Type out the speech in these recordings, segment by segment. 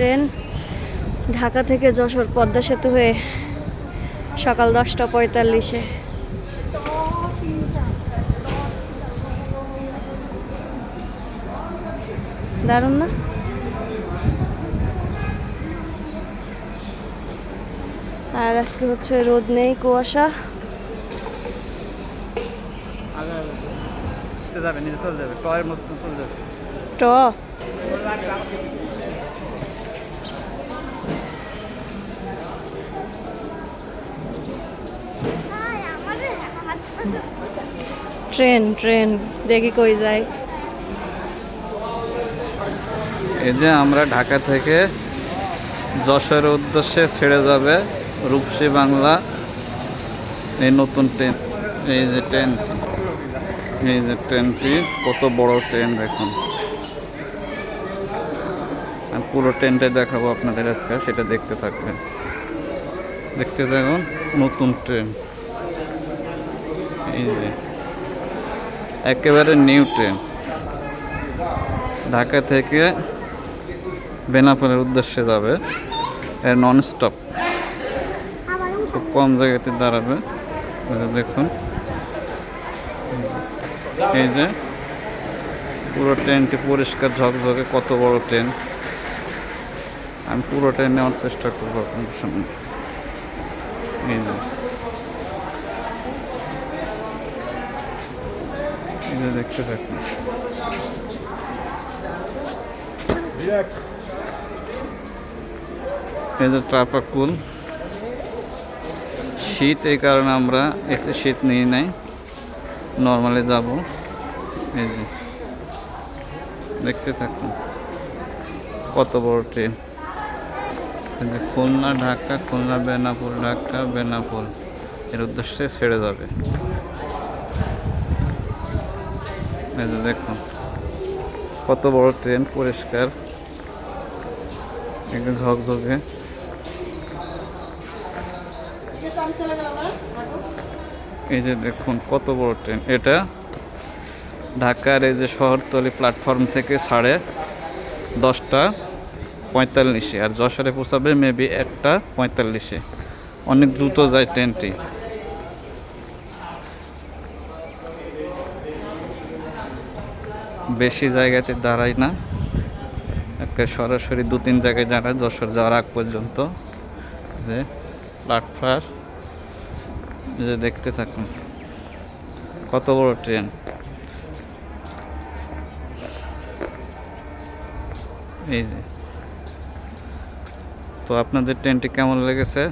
Train Dhaka থেকে যশোর পদ্মা সেতু হয়ে সকাল দশটা পঁয়তাল্লিশে। দারুণ না? আর আজকে হচ্ছে রোদ নেই কুয়াশা। যাবে নিজে চলে যাবে টয়ের মতো চলে যাবে। ট। ট্রেন ট্রেন দেখি কই যায়। এই যে আমরা ঢাকা থেকে যশোরের উদ্দেশ্যে ছেড়ে যাবে রূপসী বাংলা, এই নতুন ট্রেন এই যে ট্রেনটি এই যে ট্রেনটি কত বড় ট্রেন দেখুন। আমি পুরো ট্রেনটাই দেখাবো আপনাদের আজকে, সেটা দেখতে থাকবেন। দেখতে থাকুন নতুন ট্রেন এই যে, একেবারে নিউ ট্রেন ঢাকা থেকে বেনাপোলের উদ্দেশ্যে যাবে, এর নন স্টপ খুব কম জায়গাতে দাঁড়াবে দেখুন। এই যে, পুরো ট্রেনটি পরিষ্কার ঝকঝকে, কত বড় ট্রেন আমি পুরো ট্রেন নেওয়ার চেষ্টা করব আপনাদের সামনে। এই যে যে দেখতে থাকুন এই যে ট্রাপাকুল শীত এই কারণে আমরা এসে শীত নিয়ে নাই। নর্মালে যাব। এই যে। দেখতে থাকুন। কত বড় ট্রেন। যে খুলনা ঢাকা, খুলনা বেনাপুর ঢাকা বেনাপুর এর উদ্দেশ্যে ছেড়ে যাবে। এই যে দেখুন, কত বড় ট্রেন, পরিষ্কার। একদম ঝকঝকে। এই যে দেখুন, কত বড় ট্রেন। এটা ঢাকার এই যে শহরতলি প্ল্যাটফর্ম থেকে সাড়ে দশটা পঁয়তাল্লিশে, আর যশোরে পৌঁছাবে মেবি একটা পঁয়তাল্লিশে। অনেক দ্রুত যায় ট্রেনটি। বেশি জায়গাতে দাঁড়ায় না। সরাসরি দু তিন জায়গায় দাঁড়ায়, যশোর যাওয়ার আগ পর্যন্ত। যে প্ল্যাটফর্ম যে দেখতে থাকুন, কত বড় ট্রেন। এই যে। তো আপনাদের ট্রেনটি কেমন লেগেছে?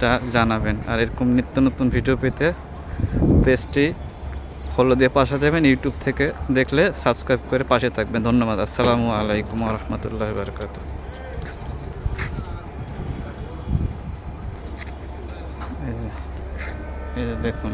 তা জানাবেন। আর এরকম নিত্য নতুন ভিডিও পেতে পেজটি ফলো দিয়ে পাশে দেবেন ইউটিউব থেকে দেখলে সাবস্ক্রাইব করে পাশে থাকবেন। ধন্যবাদ, আসসালামু আলাইকুম রহমতুল্লাহ বারকাত এই যে দেখুন।